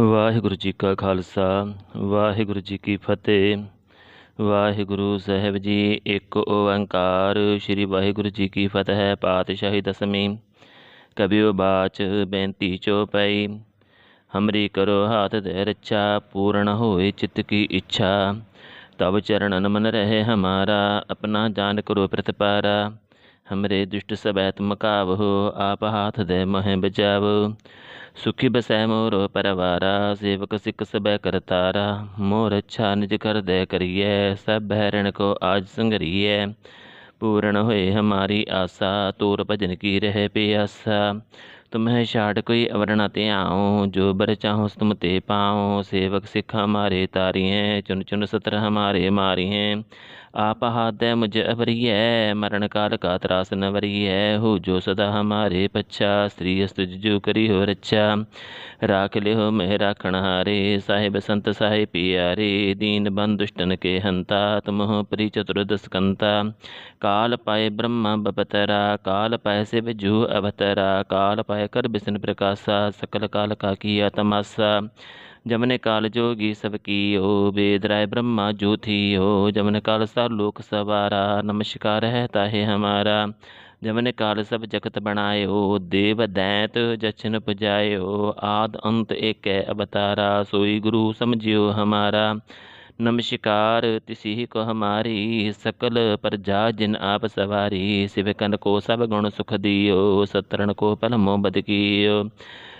ਵਾਹਿਗੁਰੂ ਜੀ ਕਾ ਖਾਲਸਾ, ਵਾਹਿਗੁਰੂ ਜੀ ਕੀ ਫਤਿਹ। ਵਾਹਿਗੁਰੂ ਸਾਹਿਬ ਜੀ, ਇੱਕ ਓੰਕਾਰ। ਸ੍ਰੀ ਵਾਹਿਗੁਰੂ ਜੀ ਕੀ ਫਤਿਹ, ਪਾਤਸ਼ਾਹੀ ਦਸਮੀ ਕਬਿਉ ਬਾਚ ਬੇਨਤੀ ਚੋਪਈ ਹਮਰੀ ਕਰੋ ਹਾਥ ਦੇ ਰੱਛਾ, ਪੂਰਨ ਹੋਏ ਚਿੱਤ ਕੀ ਇੱਛਾ। ਤਬ ਚਰਣਨ ਮਨ ਰਹੇ ਹਮਾਰਾ, ਆਪਣਾ ਜਾਨ ਕਰੋ ਪ੍ਰਤਪਾਰਾ। ਹਮਰੇ ਦੁਸ਼ਟ ਸਬੈ ਤੁਮ ਕਾਵਹੁ ਆਪ ਹਾਥ ਦੇ ਮਹਿ ਬਚਾਵੋ ਸੁਖੀ ਬਸੈ ਮੋਰੋ ਪਰਵਾਰਾ, ਸੇਵਕ ਸਿੱਖ ਸਬੈ ਕਰਤਾਰਾ। ਮੋਰ ਅੱਛਾ ਨਿਜ ਕਰ ਦੇ ਕਰੀਏ ਸਭ ਹਰਣ ਕੋ ਆਜ ਸੰਗਰੀਏ ਪੂਰਨ ਹੋਏ ਹਮਾਰੀ ਆਸਾ, ਤੂਰ ਭਜਨ ਕੀ ਰਹਿ ਪਿਆਸਾ। ਤੁਮਹਿ ਛਾੜ ਕੋਈ ਅਵਰਣਾ ਤੇ ਆਉ, ਜੋ ਬਰ ਚਾਹੋ ਤੁਮ ਤੇ ਪਾਉ। ਸੇਵਕ ਸਿੱਖ ਹਮਾਰੇ ਤਾਰੀਏ ਚੁਨ ਚੁਨ ਸਤਰ ਹਮਾਰੇ ਮਾਰੀਏ मारी हैं आप हाथ मुझ अवरिय मरण काल का त्रास न वरिय हो जो सदा हमारे पच्छा स्त्री स्तुज जो करी हो रच्छा राख ले हो मैं राखण हारे साहिब संत साहिब पियारे दीन बन दुष्टन के हंता तुम हो परि चतुर्दश कंता काल पाए ब्रह्म बपतरा काल पाए शिव जू अवतरा काल पाए कर बिसन प्रकाशा सकल काल का किया तमाशा जमन काल जोगी सब की हो वेद राय ब्रह्मा जो थी हो जमन काल सा लोक सवारा, नमस्कार है ताहे हमारा। जमन काल सब जगत बनाए हो देव दैत जछन पुजाए हो आद अंत एक अवतारा, सोई गुरु समझियो हमारा। नमस्कार, तिसी को हमारी, सकल प्रजा जिन आप सवारी। शिव कन को सब गुण सुख दियो, सतरण को पल मोहब्बत कियो।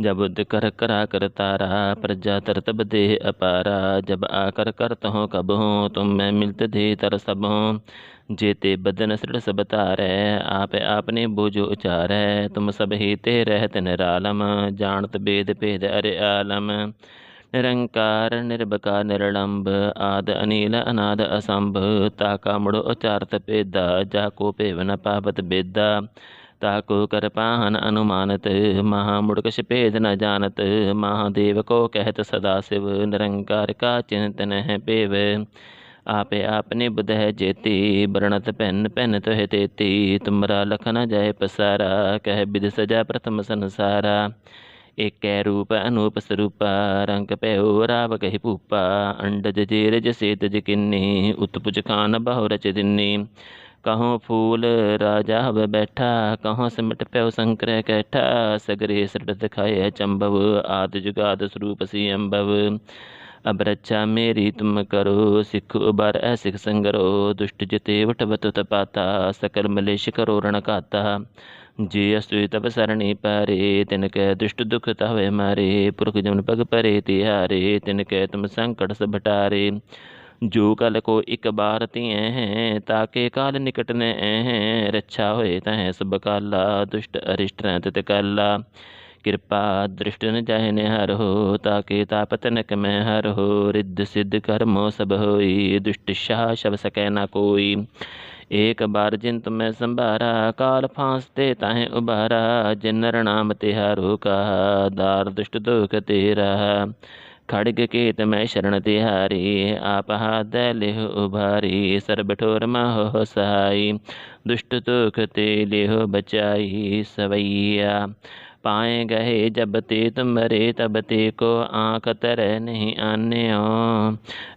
जब बुद्ध कर करा कर तारा प्रजा तर तब देह अपारा जब आकर करत हो कब हो तुम मैं मिलत दे तर सब हो जेते बदन सृढ़ सब तारै आप आपने बोझो उचारै तुम सब ही ते रहत निरालम जानत बेद भेद अरे आलम निरंकार निर्भका निर्लंब आद अनिल अनाद असंभ ताका मुड़ो उचारत पेदा जाको पेव न पावत बेदा ताको कर पाहन अनुमानत महामुड़कश भेद न जानत महादेव को कहत सदा शिव निरंकार का चिंतन है पेव आपे आपने बुध है जेती बरणत पेन पेन तो है तेती तुमरा लखन जाय पसारा कह विद सजा प्रथम संसारा एक रूप अनूप स्वरूपा रंग पयो राव कहि पूपा अंडज जेरज सेतज किन्नी उत्पुज खान बहु रच दिन्नी ਕਹਉ ਫੂਲ ਰਾਜਾ ਹਵ ਬੈਠਾ ਕਹਉ ਸਿਮਟ ਪਿਉ ਸੰਕਰੈ ਕੈਠਾ, ਸਗਰੇ ਸਰਟ ਦਿਖਾਏ ਚੰਬਵ, ਆਦ ਜੁਗਾਦ ਸਰੂਪ ਸੀ ਅੰਬਵ। ਅਬ ਰੱਛਾ ਮੇਰੀ ਤੁਮ ਕਰੋ, ਸਿੱਖ ਉਬਰ ਐ ਸਿੱਖ ਸੰਗਰੋ, ਦੁਸ਼ਟ ਜਿਤੇ ਵਟਵਤ ਤਪਾਤਾ, ਸਕਲ ਮਲੇਸ਼ ਕਰੋ ਰਣ ਕਾਤਾ ਜੇ ਅਸਤੁਇ ਤਪ ਸਰਣੀ ਪਰੇ, ਤਿਨ ਕੈ ਦੁਸ਼ਟ ਦੁਖ ਤਵੇ ਮਾਰੇ, ਪੁਰਖ ਜਮਨ ਪਗ ਪਰੇ ਤਿਹਾਰੇ, ਤਿਨ ਕੈ ਤੁਮ ਸੰਕਟ ਸਭ ਟਾਰੇ। जो कल को एक बार तिय हैं, ताके काल निकट ने हैं रक्षा होए तह सब काला, दुष्ट अरिष्ट तित काला। कृपा दृष्ट न जाहने हर हो, ताके तापतनक में हर हो, रिद्ध सिद्ध कर्मो सब होई, दुष्ट शाह शब सकै न कोई। एक बार जिन तुम्हें संभारा, काल फांसते ताहे उबारा जिन नाम तिहारो का, दार दुष्ट दुख तेरा। खड़ग केत मैं शरण तिहारी आप हाथ लेह उभारी सर्ब ठोर महो सहाई दुष्ट दुख ते लेहो बचाई सवैया पाए गए जब ते तुम रे तब ते को आँख तर नहीं आने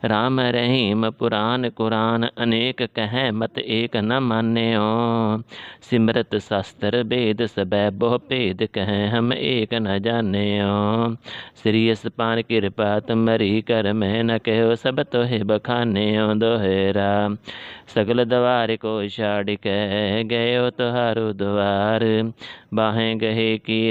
राम रहीम पुराण कुरान अनेक कह मत एक न माने सिमरत शास्त्र वेद सब बहु भेद कह हम एक न जाने श्रीयस पान कृपा तुमरी कर मैं न कहो सब तो है बखाने दोहरा सगल द्वार को छाड़ कह गयो तुहारो द्वार बाहें गहे की